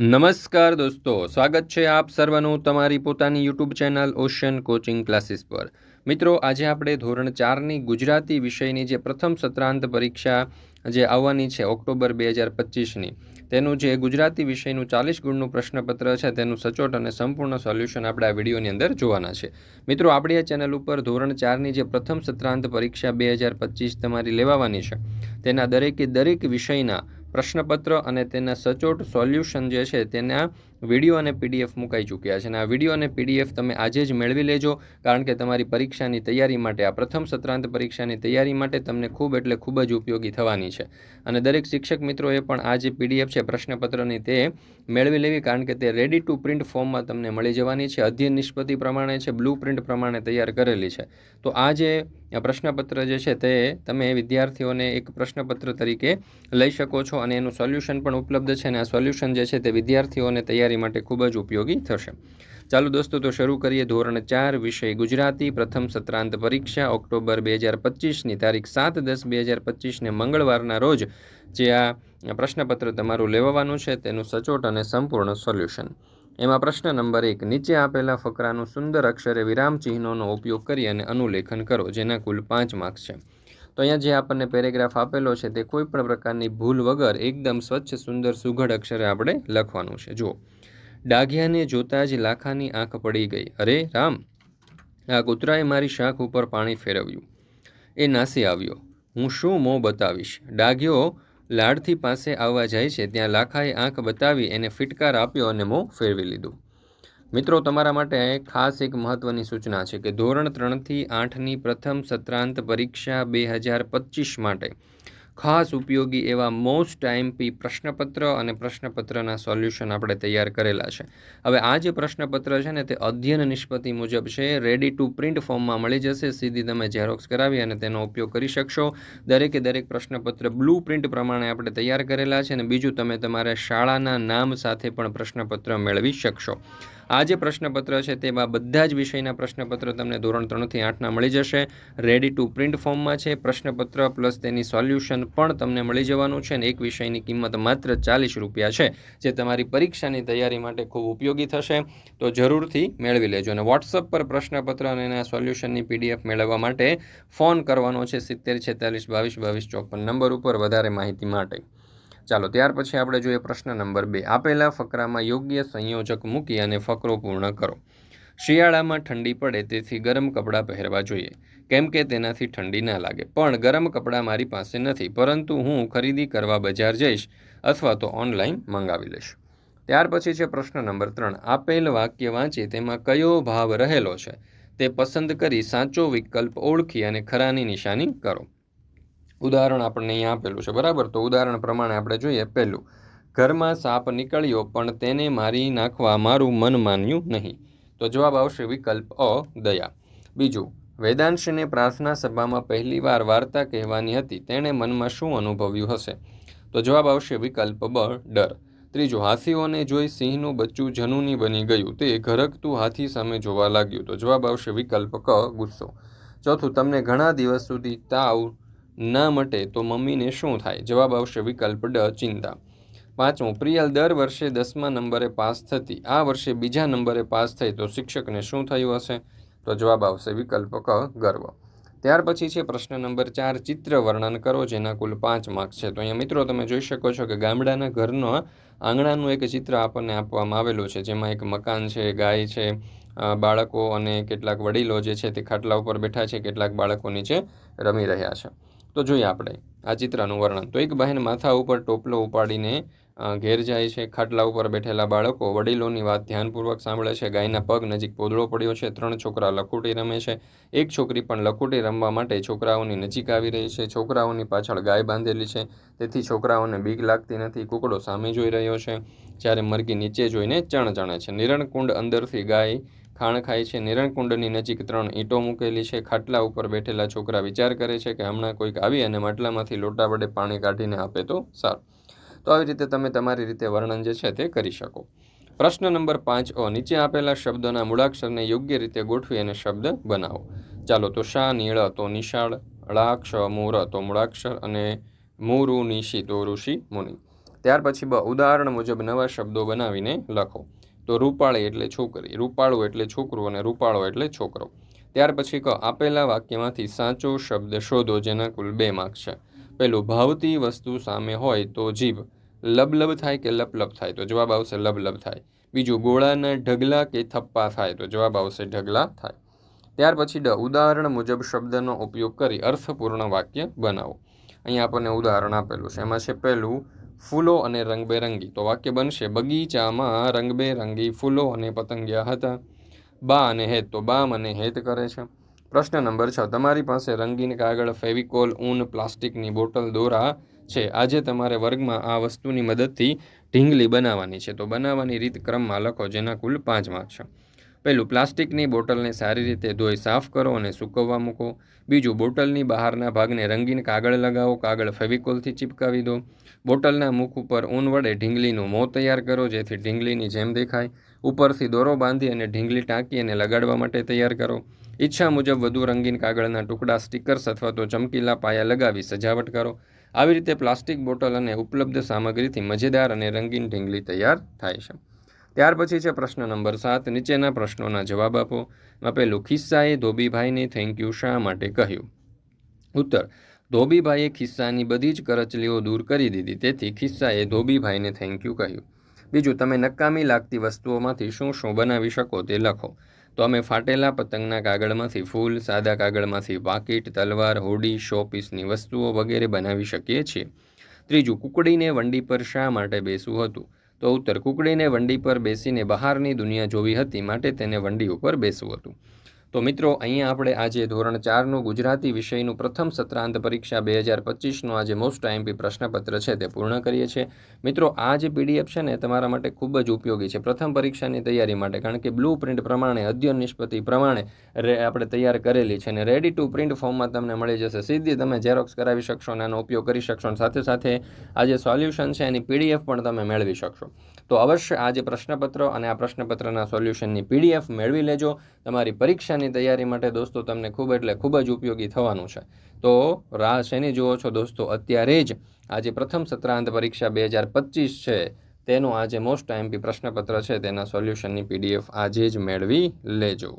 નમસ્કાર દોસ્તો, સ્વાગત છે આપ સર્વનું તમારી પોતાની YouTube channel ocean coaching classes પર. મિત્રો, આજે આપણે ધોરણ ચારની ગુજરાતી વિષયની જે પ્રથમ સત્રાંત પરીક્ષા જે આવવાની છે ઓક્ટોબર બે હજાર પચીસની, તેનું જે ગુજરાતી વિષયનું ચાલીસ ગુણનું પ્રશ્નપત્ર છે, તેનું સચોટ અને સંપૂર્ણ સોલ્યુશન આપણે આ વિડીયોની અંદર જોવાના છે. મિત્રો, આપણી આ ચેનલ ઉપર ધોરણ ચારની જે પ્રથમ સત્રાંત પરીક્ષા બે હજાર પચીસ તમારી લેવાવાની છે, તેના દરેકે દરેક વિષયના પ્રશ્નપત્ર અને તેના સચોટ સોલ્યુશન જે છે તેના વીડિયો અને પીડીએફ મુકાઈ ચૂક્યા છે અને આ વીડિયો અને પીડીએફ તમે આજે જ મેળવી લેજો, કારણ કે તમારી પરીક્ષાની તૈયારી માટે, આ પ્રથમ સત્રાંત પરીક્ષાની તૈયારી માટે તમને ખૂબ એટલે ખૂબ જ ઉપયોગી થવાની છે. અને દરેક શિક્ષક મિત્રોએ પણ આ જે પીડીએફ છે, પ્રશ્નપત્રની તે મેળવી લેવી, કારણ કે તે રેડી ટુ પ્રિન્ટ ફોર્મમાં તમને મળી જવાની છે. અધ્યયન નિષ્પતિ પ્રમાણે છે બ્લુ પ્રિન્ટ પ્રમાણે તૈયાર કરેલી છે. તો આ જે પ્રશ્નપત્ર જે છે, તે તમે વિદ્યાર્થીઓને એક પ્રશ્નપત્ર તરીકે લઈ શકો છો અને એનું સોલ્યુશન પણ ઉપલબ્ધ છે અને આ સોલ્યુશન જે છે, તે વિદ્યાર્થીઓને તૈયારી માટે ખૂબ જ ઉપયોગી થશે. ચાલો દોસ્તો, તો શરૂ કરીએ ધોરણ ચાર વિષય ગુજરાતી. પ્રથમ સત્રાંત પરીક્ષા, ઓક્ટોબર બે હજાર પચીસની તારીખ સાત દસ બે હજાર પચીસને મંગળવારના રોજ જે આ પ્રશ્નપત્ર તમારું લેવાનું છે, તેનું સચોટ અને સંપૂર્ણ સોલ્યુશન. એમાં પ્રશ્ન નંબર એક, નીચે આપેલા ફકરાનું સુંદર અક્ષરે વિરામ ચિહ્નોનો ઉપયોગ કરી અને અનુલેખન કરો, જેના કુલ પાંચ માર્ક્સ છે. તો અહીંયા જે આપણને પેરેગ્રાફ આપેલો છે, તે કોઈ પણ પ્રકારની ભૂલ વગર એકદમ સ્વચ્છ, સુંદર, સુઘડ અક્ષરે આપણે લખવાનું છે. જુઓ. ડાઘિયાને જોતાં જ લાખાની આંખ પડી ગઈ. અરે, રામ, આ કૂતરાએ મારી શાખ ઉપર પાણી ફેરવ્યું. એ નાસી આવ્યો. હું શું મોં બતાવીશ? ડાઘ્યો લાડથી પાસે આવવા જાય છે, ત્યાં લાખાએ આંખ બતાવી એને ફિટકાર આપ્યો અને મોં ફેરવી લીધું. મિત્રો, તમારા માટે ખાસ એક મહત્ત્વની સૂચના છે કે ધોરણ ત્રણથી આઠની પ્રથમ સત્રાંત પરીક્ષા બે હજાર પચીસ માટે ખાસ ઉપયોગી એવા મોસ્ટ આઈએમપી પ્રશ્નપત્ર અને પ્રશ્નપત્રના સોલ્યુશન આપણે તૈયાર કરેલા છે. હવે આ જે પ્રશ્નપત્ર છે ને તે અધ્યયન નિષ્પતિ મુજબ છે રેડી ટુ પ્રિન્ટ ફોર્મમાં મળી જશે, સીધી તમે ઝેરોક્સ કરાવી અને તેનો ઉપયોગ કરી શકશો. દરેકે દરેક પ્રશ્નપત્ર બ્લુ પ્રિન્ટ પ્રમાણે આપણે તૈયાર કરેલા છે અને બીજું તમે તમારા શાળાના નામ સાથે પણ પ્રશ્નપત્ર મેળવી શકશો. આ જે પ્રશ્નપત્ર છે તેમાં બધા જ વિષયના પ્રશ્નપત્ર તમને ધોરણ ત્રણથી આઠના મળી જશે. રેડી ટુ પ્રિન્ટ ફોર્મમાં છે. પ્રશ્નપત્ર પ્લસ તેની સોલ્યુશન પણ તમને મળી જવાનું છે અને એક વિષયની કિંમત માત્ર ચાલીસ રૂપિયા છે, જે તમારી પરીક્ષાની તૈયારી માટે ખૂબ ઉપયોગી થશે. તો જરૂરથી મેળવી લેજો અને વોટ્સઅપ પર પ્રશ્નપત્ર અને એના સોલ્યુશનની પીડીએફ મેળવવા માટે ફોન કરવાનો છે સિત્તેર છેતાલીસ બાવીસ બાવીસ ચોપન નંબર ઉપર વધારે માહિતી માટે. ચાલો, ત્યાર પછી આપણે જોઈએ પ્રશ્ન નંબર બે. આપેલા ફકરામાં યોગ્ય સંયોજક મૂકી અને ફકરો પૂર્ણ કરો. શિયાળામાં ઠંડી પડે તેથી ગરમ કપડાં પહેરવા જોઈએ. કેમ કે તેનાથી ઠંડી ના લાગે. પણ ગરમ કપડાં મારી પાસે નથી, પરંતુ હું ખરીદી કરવા બજાર જઈશ અથવા તો ઓનલાઈન મંગાવી લઈશ. ત્યાર પછી છે પ્રશ્ન નંબર ત્રણ. આપેલ વાક્ય વાંચી તેમાં કયો ભાવ રહેલો છે? તે પસંદ કરી સાચો વિકલ્પ ઓળખી અને ખરાની નિશાની કરો. ઉદાહરણ આપણને અહીંયા આપેલું છે, બરાબર? તો ઉદાહરણ પ્રમાણે આપણે જોઈએ, પહેલું, ઘરમાં સાપ નીકળ્યો, પણ તેને મારી નાખવા મારું મન માન્યું નહીં. તો જવાબ આવશે વિકલ્પ અ, દયા. બીજું, વેદાંશને પ્રાર્થના સભામાં પહેલીવાર વાર્તા કહેવાની હતી, તેણે મનમાં શું અનુભવ્યું હશે? તો જવાબ આવશે વિકલ્પ બ, ડર. ત્રીજું, હાથીઓને જોઈ સિંહનું બચ્ચું જનુની બની ગયું, તે ઘરકતું હાથી સામે જોવા લાગ્યું. તો જવાબ આવશે વિકલ્પ ક, ગુસ્સો. ચોથું, તમને ઘણા દિવસ સુધી તાવ ના મટે તો મમ્મીને શું થાય? જવાબ આવશે વિકલ્પ ડ, ચિંતા. પાંચમું, પ્રિયલ દર વર્ષે દસમા નંબરે પાસ થતી. આ વર્ષે બીજા નંબરે પાસ થઈ તો શિક્ષકને શું થયું હશે? તો જવાબ આવશે વિકલ્પ ક, ગર્વ. ત્યાર પછી છે પ્રશ્ન નંબર ચાર, ચિત્ર વર્ણન કરો, જેના કુલ પાંચ માર્ક્સ છે. તો અહીંયા મિત્રો તમે જોઈ શકો છો કે ગામડાના ઘરનો આંગણાનું એક ચિત્ર આપણને આપવામાં આવેલું છે. જેમાં એક મકાન છે, ગાય છે બાળકો અને કેટલાક વડીલો જે છે તે ખાટલા ઉપર બેઠા છે, કેટલાક બાળકો નીચે રમી રહ્યા છે. તો જોઈએ આપણે, આ ચિત્રનું વર્ણન. તો એક બહેન માથા ઉપર ટોપલો ઉપાડીને ઘેર જાય છે. ખાટલા ઉપર બેઠેલા બાળકો વડીલોની વાત ધ્યાનપૂર્વક સાંભળે છે. ગાયના પગ નજીક પોદળો પડ્યો છે. ત્રણ છોકરા લખોટી રમે છે. એક છોકરી પણ લખોટી રમવા માટે છોકરાઓની નજીક આવી રહી છે. છોકરાઓની પાછળ ગાય બાંધેલી છે. તેથી છોકરાઓને બીક લાગતી નથી. કુકડો સામે જોઈ રહ્યો છે. જ્યારે મરઘી નીચે જોઈને ચણ ચણે છે. નિરણકુંડ અંદરથી ગાય ખાણ ખાય છે. નિરણકુંડની નજીક ત્રણ ઈંટો મૂકેલી છે. ખાટલા ઉપર બેઠેલા છોકરા વિચાર કરે છે કે હમણાં કોઈક આવી અને માટલામાંથી લોટા વડે પાણી કાઢીને આપે તો સારું. તો આવી રીતે તમે તમારી રીતે વર્ણન જે છે તે કરી શકો. પ્રશ્ન નંબર પાંચ ઓ નીચે આપેલા શબ્દોના મૂળાક્ષરને યોગ્ય રીતે ગોઠવી અને શબ્દ બનાવો. ચાલો તો શા, નીળ, તો નિશાળ ળાક્ષ મૂર, તો મૂળાક્ષર અને મુરુ નિશી તો ઋષિ મુનિ. ત્યાર પછી બ, ઉદાહરણ મુજબ નવા શબ્દો બનાવીને લખો. તો રૂપાળી એટલે છોકરી, રૂપાળું એટલે છોકરું અને રૂપાળો એટલે છોકરો. ત્યાર પછી ક આપેલા વાક્યમાંથી સાચો શબ્દ શોધો જેના કુલ બે માર્ક છે. પહેલું, ભાવતી વસ્તુ સામે હોય તો જીભ. લબલબ થાય કે લપલપ થાય? તો જવાબ આવશે લબલબ થાય. બીજું, ગોળાના ઢગલા કે થપ્પા થાય? તો જવાબ આવશે ઢગલા થાય. ત્યાર પછી ડ, ઉદાહરણ મુજબ શબ્દનો ઉપયોગ કરી અર્થપૂર્ણ વાક્ય બનાવો. અહીંયા આપણને ઉદાહરણ આપેલું છે. એમાં છે પહેલું ફૂલો અને રંગબેરંગી. તો વાક્ય બનશે, બગીચામાં રંગબેરંગી ફૂલો અને પતંગિયા હતા. બા અને હેત. તો બા મને હેત કરે છે. પ્રશ્ન નંબર છ, તમારી પાસે રંગીન કાગળ, ફેવિકોલ, ઊન, પ્લાસ્ટિકની બોટલ, દોરા છે. આજે તમારે વર્ગમાં આ વસ્તુની મદદથી ઢીંગલી બનાવવાની છે. તો બનાવવાની રીત ક્રમમાં લખો, જેના કુલ પાંચ માર્ક છે. પહેલું પ્લાસ્ટિકની બોટલને સારી રીતે ધોઈ સાફ કરો અને સૂકવવા મૂકો. બીજું, બોટલની બહારના ભાગને રંગીન કાગળ લગાવો, કાગળ ફેવિકોલથી ચિપકાવી દો. બોટલના મુખ ઉપર ઊન વડે ઢીંગલીનું મોં તૈયાર કરો, જેથી ઢીંગલીની જેમ દેખાય. ઉપરથી દોરો બાંધી અને ઢીંગલી ટાંકી અને લગાડવા માટે તૈયાર કરો. ઈચ્છા મુજબ વધુ રંગીન કાગળના ટુકડા, સ્ટીકર્સ અથવા તો ચમકીલા પાયા લગાવી સજાવટ કરો. આવી રીતે પ્લાસ્ટિક બોટલ અને ઉપલબ્ધ સામગ્રીથી મજેદાર અને રંગીન ઢીંગલી તૈયાર થાય છે. ત્યાર પછી છે પ્રશ્ન નંબર સાત. નીચેના પ્રશ્નોના જવાબ આપો. એમાં પહેલું ખિસ્સાએ ધોબીભાઈને થેન્ક યુ શા માટે કહ્યું? ઉત્તર, ધોબીભાઈએ ખિસ્સાની બધી જ કરચલીઓ દૂર કરી દીધી, તેથી ખિસ્સાએ ધોબીભાઈને થેન્ક યુ કહ્યું. બીજું, તમે નકામી લાગતી વસ્તુઓમાંથી શું શું બનાવી શકો તે લખો. તો અમે ફાટેલા પતંગના કાગળમાંથી ફૂલ, સાદા કાગળમાંથી પાકીટ તલવાર, હોડી, શોપીસની વસ્તુઓ વગેરે બનાવી શકીએ છીએ. ત્રીજું, કુકડીને વંડી પર શા માટે બેસવું હતું? તો ઉત્તર કુકડીને વંડી પર બેસીને બહારની દુનિયા જોવી હતી, માટે તેને વંડી ઉપર બેસવું હતું. તો મિત્રો, અહીંયા આપણે આજે ધોરણ ચારનું ગુજરાતી વિષયનું પ્રથમ સત્રાંત પરીક્ષા બે હજાર પચીસનું આજે મોસ્ટ આઈએમપી પ્રશ્નપત્ર છે તે પૂર્ણ કરીએ છીએ. મિત્રો, આ જે પીડીએફ છે ને, તમારા માટે ખૂબ જ ઉપયોગી છે. પ્રથમ પરીક્ષાની તૈયારી માટે, કારણ કે બ્લુ પ્રિન્ટ પ્રમાણે, અધ્યયન નિષ્પતિ પ્રમાણે આપણે તૈયાર કરેલી છે અને રેડી ટુ પ્રિન્ટ ફોર્મમાં તમને મળી જશે. સીધી તમે ઝેરોક્સ કરાવી શકશો અને આનો ઉપયોગ કરી શકશો અને સાથે સાથે આ જે સોલ્યુશન છે એની પીડીએફ પણ તમે મેળવી શકશો. તો અવશ્ય આ જે પ્રશ્નપત્ર અને આ પ્રશ્નપત્રના સોલ્યુશનની પીડીએફ મેળવી લેજો. તમારી પરીક્ષાની તૈયારી માટે દોસ્તો તમને ખૂબ એટલે ખૂબ જ ઉપયોગી થવાનું છે. તો રાહ શેની જુઓ છો દોસ્તો? અત્યારે જ આજે પ્રથમ સત્રાંત પરીક્ષા બે હજાર પચીસ છે. તેનું આજે મોસ્ટ આઈએમપી પ્રશ્નપત્ર છે. તેના સોલ્યુશનની પીડીએફ આજે જ મેળવી લેજો.